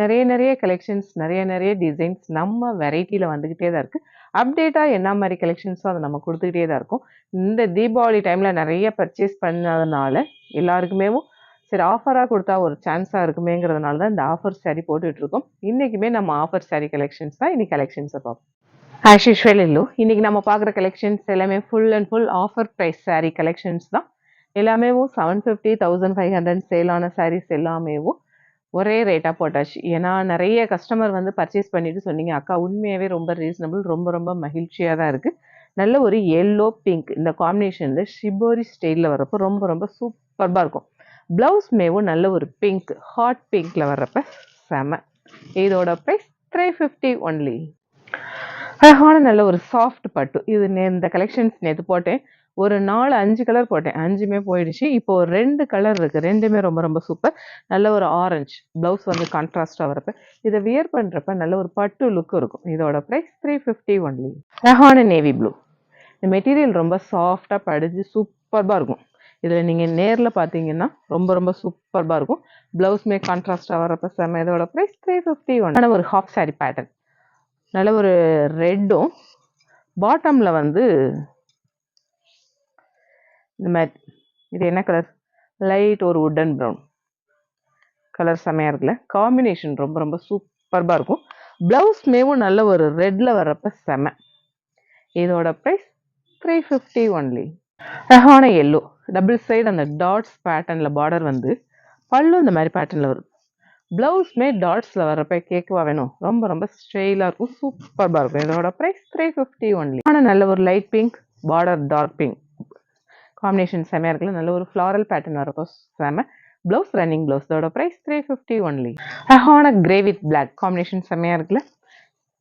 நிறைய நிறைய கலெக்ஷன்ஸ் நிறைய நிறைய டிசைன்ஸ் நம்ம வெரைட்டியில் வந்துக்கிட்டே தான் இருக்குது அப்டேட்டாக என்ன மாதிரி கலெக்ஷன்ஸோ அதை நம்ம கொடுத்துக்கிட்டே தான் இருக்கும். இந்த தீபாவளி டைமில் நிறைய பர்ச்சேஸ் பண்ணதுனால எல்லாருக்குமே சரி ஆஃபராக கொடுத்தா ஒரு சான்ஸாக இருக்குமேங்கிறதுனால தான் இந்த ஆஃபர் சாரீ போட்டுட்ருக்கோம் இன்றைக்குமே நம்ம ஆஃபர் சாரீ கலெக்ஷன்ஸ் தான். இன்றைக்கி கலெக்ஷன்ஸை பார்ப்போம். ஆஸ் யூஷுவல் இல்லோ இன்றைக்கி நம்ம பார்க்குற கலெக்ஷன்ஸ் எல்லாமே full and full offer price sari collections தான். எல்லாமேவும் seven fifty thousand five hundred சேலான saris எல்லாமேவும் ஒரே ரேட்டாக போட்டாச்சு. ஏன்னா நிறைய கஸ்டமர் வந்து பர்ச்சேஸ் பண்ணிட்டு சொன்னீங்க. அக்கா உண்மையாகவே ரொம்ப ரீசனபிள் ரொம்ப ரொம்ப மகிழ்ச்சியாக தான் இருக்குது நல்ல ஒரு எல்லோ பிங்க் இந்த காம்பினேஷனில் ஷிபோரி ஸ்டைலில் வரப்போ ரொம்ப ரொம்ப சூப்பர்பாக இருக்கும். ப்ளவுஸ் மேவும் நல்ல ஒரு பிங்க் ஹாட் பிங்க்கில் வர்றப்ப செம. இதோட ப்ரைஸ் த்ரீ ஃபிஃப்டி ஒன்லி அழகான நல்ல ஒரு சாஃப்ட் பட்டு. இது இந்த கலெக்ஷன்ஸ் நேற்று போட்டேன். ஒரு நாலு அஞ்சு கலர் போட்டேன். அஞ்சுமே போயிடுச்சு. இப்போ ஒரு ரெண்டு கலர் இருக்குது ரெண்டுமே ரொம்ப ரொம்ப சூப்பர் நல்ல ஒரு ஆரஞ்சு ப்ளவுஸ் வந்து கான்ட்ராஸ்டாக வரப்ப. இதை வியர் பண்ணுறப்ப நல்ல ஒரு பட்டு லுக் இருக்கும். இதோட ப்ரைஸ் த்ரீ ஃபிஃப்டி ஒன்லி ரஹான நேவி ப்ளூ இந்த மெட்டீரியல் ரொம்ப சாஃப்டாக படிஞ்சு சூப்பர்பாக இருக்கும். இதில் நீங்கள் நேரில் பார்த்தீங்கன்னா ரொம்ப ரொம்ப சூப்பர்பாக இருக்கும். ப்ளவுஸ்மே கான்ட்ராஸ்டாக வரப்போ செம்ம இதோட ப்ரைஸ் த்ரீ ஃபிஃப்டி ஒன் ஒரு ஹாஃப் சாரி பேட்டர்ன் நல்ல ஒரு ரெட்டும் பாட்டமில் வந்து இந்த மாதிரி. இது என்ன கலர் லைட் ஒரு உட்டன் ப்ரௌன் கலர் செமையாக இருக்குல்ல? காம்பினேஷன் ரொம்ப ரொம்ப சூப்பர்பாக இருக்கும். ப்ளவுஸ் மேவும் நல்ல ஒரு ரெட்டில் வர்றப்ப செம. இதோட ப்ரைஸ் த்ரீ ஃபிஃப்டி ஒன்லி ரஹான எல்லோ டபுள் சைடு அந்த டாட்ஸ் பேட்டர்னில் பார்டர் வந்து பல்லும் இந்த மாதிரி பேட்டர்னில் வரும். ப்ளவுஸ்மே டாட்ஸில் வர்றப்ப கேட்கவா வேணும். ரொம்ப ரொம்ப ஸ்டைலாக இருக்கும். சூப்பர்பாக இருக்கும். இதோட ப்ரைஸ் த்ரீ ஃபிஃப்டி ஒன்லி ஆனால் நல்ல ஒரு light pink border dark pink combination செமையாக இருக்குல்ல. நல்ல ஒரு ஃப்ளாரல் பேட்டர்ன் இருக்கும். செம. ப்ளவுஸ் ரன்னிங் ப்ளவுஸ் இதோட ப்ரைஸ் த்ரீ ஃபிஃப்டி ஒன்லி அஹான கிரே வித் பிளாக் காம்பினேஷன் செம்மையாக இருக்குல்ல.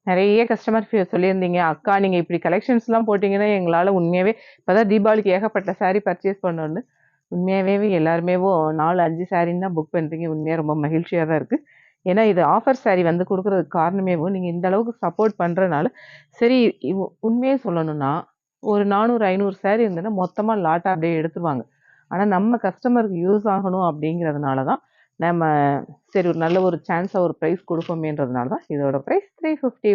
நிறைய கஸ்டமர் சொல்லியிருந்தீங்க. அக்கா நீங்கள் இப்படி கலெக்ஷன்ஸ்லாம் போட்டிங்கன்னா எங்களால் உண்மையாகவே இப்போ தான் தீபாவளிக்கு ஏகப்பட்ட சாரீ பர்ச்சேஸ் பண்ணோன்னு உண்மையாகவே எல்லாருமே நாலு அஞ்சு சாரின்னு தான் புக் பண்ணுறீங்க உண்மையாக ரொம்ப மகிழ்ச்சியாக தான் இருக்குது ஏன்னா இது ஆஃபர் சாரீ வந்து கொடுக்குறதுக்கு காரணமேவும் நீங்கள் இந்த அளவுக்கு சப்போர்ட் பண்ணுறதுனால சரி உண்மையே சொல்லணும்னா ஒரு நானூறு ஐநூறு சேரீ இருந்ததுன்னா மொத்தமாக லாட்டாக அப்படியே எடுத்துருவாங்க. ஆனால் நம்ம கஸ்டமருக்கு யூஸ் ஆகணும் அப்படிங்கிறதுனால தான் நம்ம சரி ஒரு நல்ல ஒரு சான்ஸாக ஒரு ப்ரைஸ் கொடுப்போமேன்றதுனால தான் இதோட ப்ரைஸ் த்ரீ ஃபிஃப்டி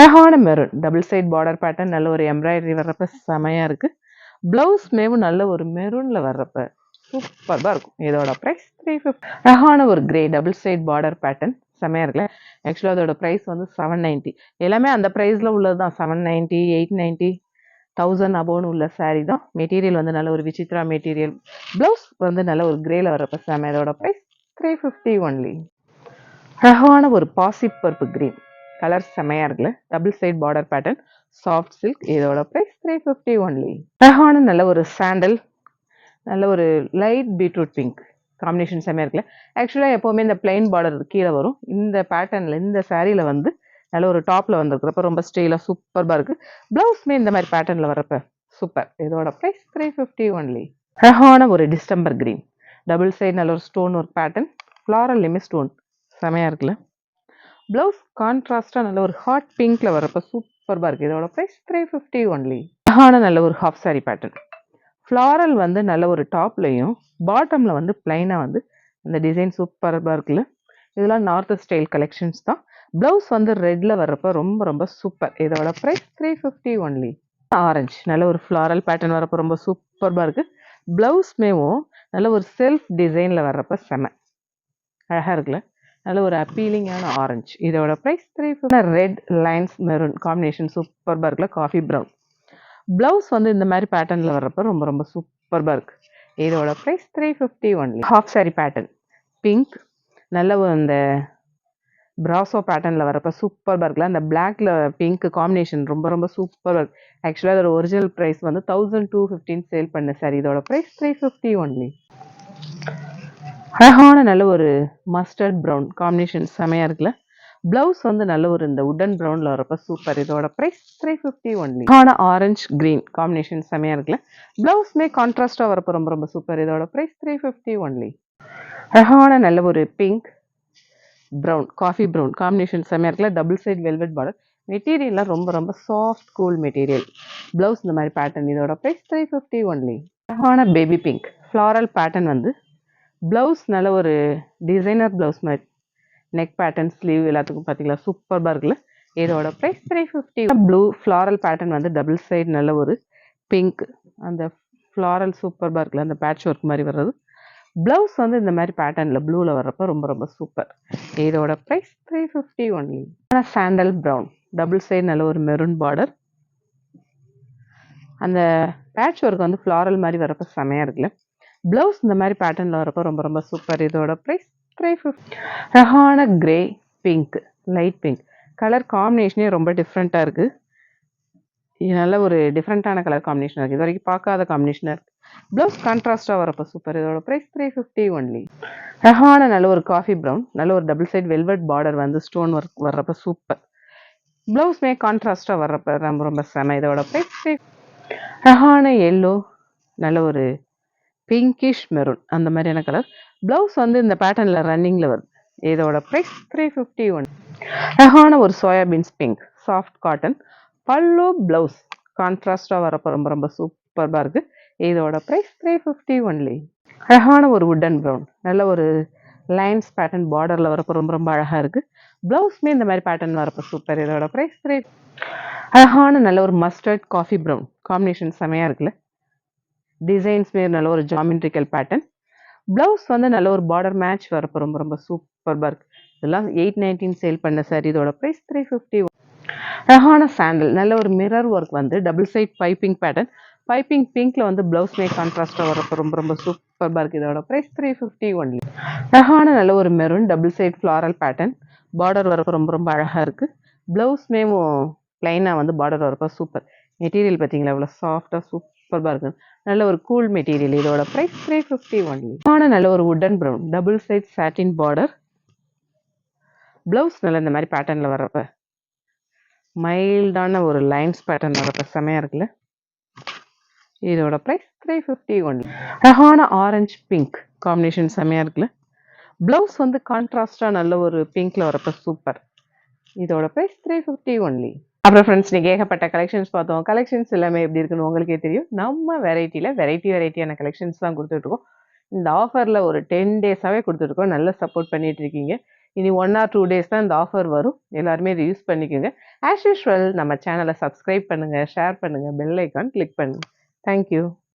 அழகான maroon double side border pattern நல்ல ஒரு எம்ப்ராய்டரி வர்றப்ப செமையாக இருக்குது ப்ளவுஸ் மேவும் நல்ல ஒரு மெரூனில் வர்றப்ப சூப்பராக இருக்கும். இதோட ப்ரைஸ் த்ரீ ஃபிஃப்டி அழகான ஒரு grey double side border pattern செமையாக இருக்குல்ல? ஆக்சுவலாக அதோட ப்ரைஸ் வந்து செவன் நைன்ட்டி எல்லாமே அந்த ப்ரைஸில் உள்ளது தான் seven ninety eight ninety thousand அபோன்னு உள்ள சாரீ தான். மெட்டீரியல் வந்து நல்ல ஒரு விசித்ரா மெட்டீரியல் ப்ளவுஸ் வந்து நல்ல ஒரு கிரேல வரப்ப சாமி. அதோட ப்ரைஸ் த்ரீ ஃபிஃப்டி ஒன்லி அழகான ஒரு பாசி பருப்பு கிரீன் கலர் செமையாக இருக்குல்ல? Double side border pattern soft silk இதோட ப்ரைஸ் த்ரீ ஃபிஃப்டி ஒன்லி அழகான நல்ல ஒரு சாண்டல் நல்ல ஒரு லைட் பீட்ரூட் பிங்க் காம்பினேஷன் செமையாக இருக்குல்ல? ஆக்சுவலாக எப்போவுமே இந்த பிளைன் பார்டர் கீழே வரும். இந்த பேட்டர்னில் இந்த சாரியில் வந்து நல்ல ஒரு டாப்பில் வந்திருக்கிறப்ப ரொம்ப ஸ்டைலாக சூப்பராக இருக்குது ப்ளவுஸ்மே இந்த மாதிரி பேட்டர்னில் வரப்போ சூப்பர். இதோட ப்ரைஸ் த்ரீ ஃபிஃப்டி ஒன்லி அழகான ஒரு டிஸ்டம்பர் க்ரீன். டபுள் சைட் நல்ல ஒரு ஸ்டோன் ஒரு பேட்டர்ன் ஃப்ளாரல் லிமி ஸ்டோன் செமையாக இருக்குல்ல? ப்ளவுஸ் கான்ட்ராஸ்டாக நல்ல ஒரு ஹாட் பிங்க்கில் வரப்போ சூப்பராக இருக்குது இதோட ப்ரைஸ் த்ரீ ஃபிஃப்டி ஒன்லி அழகான நல்ல ஒரு ஹாஃப் சாரி பேட்டர்ன் ஃப்ளாரல் வந்து நல்ல ஒரு டாப்லையும் பாட்டமில் வந்து பிளைனாக வந்து அந்த டிசைன் சூப்பராக இருக்குல்ல? இதெல்லாம் நார்த் ஸ்டைல் கலெக்ஷன்ஸ் தான். ப்ளவுஸ் வந்து ரெட்டில் வர்றப்போ ரொம்ப ரொம்ப சூப்பர் இதோட price three fifty only orange நல்ல ஒரு ஃப்ளாரல் பேட்டர்ன் வரப்போ ரொம்ப சூப்பர்பாக இருக்குது ப்ளவுஸ்மேவும் நல்ல ஒரு செல்ஃப் டிசைனில் வர்றப்போ செம. அழகாக இருக்குல்ல? நல்ல ஒரு அப்பீலிங்கான ஆரஞ்சு இதோட price three fifty red lines maroon combination சூப்பர்பாக இருக்குல்ல? காஃபி ப்ரௌன் ப்ளவுஸ் வந்து இந்த மாதிரி பேட்டர்னில் வர்றப்ப ரொம்ப ரொம்ப சூப்பர்பாக இருக்குது இதோட price three fifty only half sari pattern pink நல்ல இந்த ப்ராசோ பேட்டர்னில் வரப்போ சூப்பராக இருக்குல்ல அந்த பிளாக்ல பிங்க் காம்பினேஷன் ரொம்ப ரொம்ப சூப்பராக இருக்கு ஆக்சுவலாக அதோட ஒரிஜினல் ப்ரைஸ் வந்து தௌசண்ட் டூ ஃபிஃப்டின் சேல் பண்ண சார் இதோட ப்ரைஸ் த்ரீ ஃபிஃப்டி ஒன்லி அழகான நல்ல ஒரு மஸ்டர்ட் ப்ரௌன் காம்பினேஷன் செமையாக இருக்குல்ல? ப்ளவுஸ் வந்து நல்ல ஒரு இந்த உடன் ப்ரௌனில் வரப்போ சூப்பர் இதோட ப்ரைஸ் த்ரீ ஃபிஃப்டி ஒன்லி ஆன ஆரஞ்ச் க்ரீன் காம்பினேஷன் செமையாக இருக்குல்ல? ப்ளவுஸ்மே கான்ட்ராஸ்டாக வரப்போ ரொம்ப ரொம்ப சூப்பர் இதோட ப்ரைஸ் த்ரீ ஃபிஃப்டி ஒன்லி அழகான நல்ல ஒரு pink brown coffee brown combination செம்மையாக இருக்குல்ல? டபுள் சைட் வெல்வெட் பார்டர் மெட்டீரியல்லாம் ரொம்ப ரொம்ப சாஃப்ட் கூல் மெட்டீரியல் ப்ளவுஸ் இந்த மாதிரி பேட்டர்ன் இதோட ப்ரைஸ் த்ரீ ஃபிஃப்டி ஒன்லி அழகான பேபி பிங்க் ஃப்ளாரல் பேட்டர்ன் வந்து ப்ளவுஸ் நல்ல ஒரு டிசைனர் ப்ளவுஸ் மாதிரி. நெக் பேட்டர்ன் ஸ்லீவ் எல்லாத்துக்கும் பார்த்தீங்களா? சூப்பர்பாக இருக்குல்ல? இதோட price three fifty blue floral pattern வந்து டபுள் சைடு நல்ல ஒரு பிங்க் அந்த ஃப்ளாரல் சூப்பர்பாக இருக்குல்ல? அந்த பேட்ச் ஒர்க் மாதிரி வர்றது. ப்ளவுஸ் வந்து இந்த மாதிரி பேட்டர்னில் ப்ளூவில் வர்றப்ப ரொம்ப ரொம்ப சூப்பர் இதோட ப்ரைஸ் த்ரீ ஃபிஃப்டி ஒன்லி ஆனால் சாண்டல் ப்ரௌன் டபுள் சைடு நல்ல ஒரு மெரூன் பார்டர் அந்த பேட்ச் ஒர்க் வந்து ஃப்ளாரல் மாதிரி வரப்போ செமையாக இருக்குல்ல. ப்ளவுஸ் இந்த மாதிரி பேட்டர்னில் வரப்போ ரொம்ப ரொம்ப சூப்பர் இதோட ப்ரைஸ் த்ரீ ஃபிஃப்டி அழகான grey pink light pink colour காம்பினேஷனே ரொம்ப டிஃப்ரெண்ட்டாக இருக்குது இது நல்ல ஒரு டிஃப்ரெண்ட்டான கலர் காம்பினேஷனாக இருக்குது இது வரைக்கும் பார்க்காத காம்பினேஷனாக இருக்குது ப்ளவுஸ் கான்ட்ராஸ்டாக வரப்போ சூப்பர் இதோட ப்ரைஸ் த்ரீ ஃபிஃப்டி ஒன்லி அழகான நல்ல ஒரு காஃபி ப்ரௌன் நல்ல ஒரு டபுள் சைட் வெல்வெட் பார்டர் வந்து ஸ்டோன் ஒர்க் வர்றப்ப சூப்பர் ப்ளவுஸ்மே கான்ட்ராஸ்ட்டாக வர்றப்ப ரொம்ப ரொம்ப செம. இதோட ப்ரைஸ் அழகான எல்லோ நல்ல ஒரு பிங்கிஷ் மெரூன் அந்த மாதிரியான கலர் ப்ளவுஸ் வந்து இந்த பேட்டர்னில் ரன்னிங்கில் வருது. இதோட ப்ரைஸ் த்ரீ ஃபிஃப்டி ஒன் அழகான ஒரு soyabeans pink soft cotton pallu blouse கான்ட்ராஸ்டாக வரப்போ ரொம்ப ரொம்ப சூப்பராக இருக்குது இதோட ப்ரைஸ் த்ரீ ஃபிஃப்டி ஒன்லி அழகான ஒரு உட்டன் ப்ரௌன் நல்ல ஒரு லைன்ஸ் பேட்டர்ன் பார்டரில் வரப்போ ரொம்ப ரொம்ப அழகாக இருக்குது ப்ளவுஸ்மே இந்த மாதிரி பேட்டர்ன் வரப்போ சூப்பர் இதோட ப்ரைஸ் த்ரீ அழகான நல்ல ஒரு மஸ்டர்ட் காஃபி ப்ரௌன் காம்பினேஷன் செமையாக இருக்குல்ல? டிசைன்ஸ் நல்ல ஒரு ஜாமெட்ரிக்கல் பேட்டர்ன் ப்ளவுஸ் வந்து நல்ல ஒரு பார்டர் மேட்ச் வரப்போ ரொம்ப ரொம்ப சூப்பர்பாக இருக்குது இதெல்லாம் எயிட் நைன்டீன் சேல் பண்ண சார் இதோட ப்ரைஸ் த்ரீ ஃபிஃப்டி அழகான சாண்டல் நல்ல ஒரு மிரர் ஒர்க் வந்து double side piping pattern piping பிங்க்ல வந்து ப்ளவுஸ் மே கான்ட்ராஸ்டாக வரப்போ ரொம்ப ரொம்ப சூப்பராக இருக்குது இதோட ப்ரைஸ் த்ரீ ஃபிஃப்டி ஒன்லி அழகான நல்ல ஒரு maroon double side floral pattern border வரப்போ ரொம்ப ரொம்ப அழகாக இருக்குது ப்ளவுஸ்மேவும் ப்ளைனாக வந்து பார்டர் வரப்போ சூப்பர் மெட்டீரியல் பார்த்தீங்களா இவ்வளோ சாஃப்டாக சூப்பராக இருக்குது நல்ல ஒரு கூல் மெட்டீரியல் இதோட ப்ரைஸ் த்ரீ ஃபிஃப்டி ஒன்லி ஆனால் நல்ல ஒரு wooden brown double side satin border blouse நல்ல இந்த மாதிரி பேட்டர்னில் வரப்போ மைல்டான ஒரு லைன்ஸ் பேட்டர்ன் வரப்ப செமையாக இருக்குல்ல? இதோட ப்ரைஸ் த்ரீ ஃபிஃப்டி ஒன்லி அழகான ஆரஞ்சு பிங்க் காம்பினேஷன் செம்மையாக இருக்குல்ல? ப்ளவுஸ் வந்து கான்ட்ராஸ்டாக நல்ல ஒரு பிங்க்ல வரப்ப சூப்பர் இதோட ப்ரைஸ் த்ரீ ஃபிஃப்டி ஒன்லி அப்புறம் ஃப்ரெண்ட்ஸ் நீங்கள் ஏகப்பட்ட கலெக்ஷன்ஸ் பார்த்தோம். கலெக்ஷன்ஸ் எல்லாமே எப்படி இருக்குன்னு உங்களுக்கே தெரியும். நம்ம வெரைட்டியில் வெரைட்டி வெரைட்டியான கலெக்ஷன்ஸ் தான் கொடுத்துட்ருக்கோம் இந்த ஆஃபரில் ஒரு டென் டேஸாகவே கொடுத்துட்ருக்கோம் நல்லா சப்போர்ட் பண்ணிட்டு இருக்கீங்க. இனி ஒன் ஆர் டூ டேஸ் தான் இந்த ஆஃபர் வரும். எல்லாருமே இதை யூஸ் பண்ணிக்கோங்க. ஆஸ் யூஷுவல் நம்ம சேனலை சப்ஸ்கிரைப் பண்ணுங்கள் ஷேர் பண்ணுங்கள் பெல் ஐக்கான் கிளிக் பண்ணுங்கள் Thank you.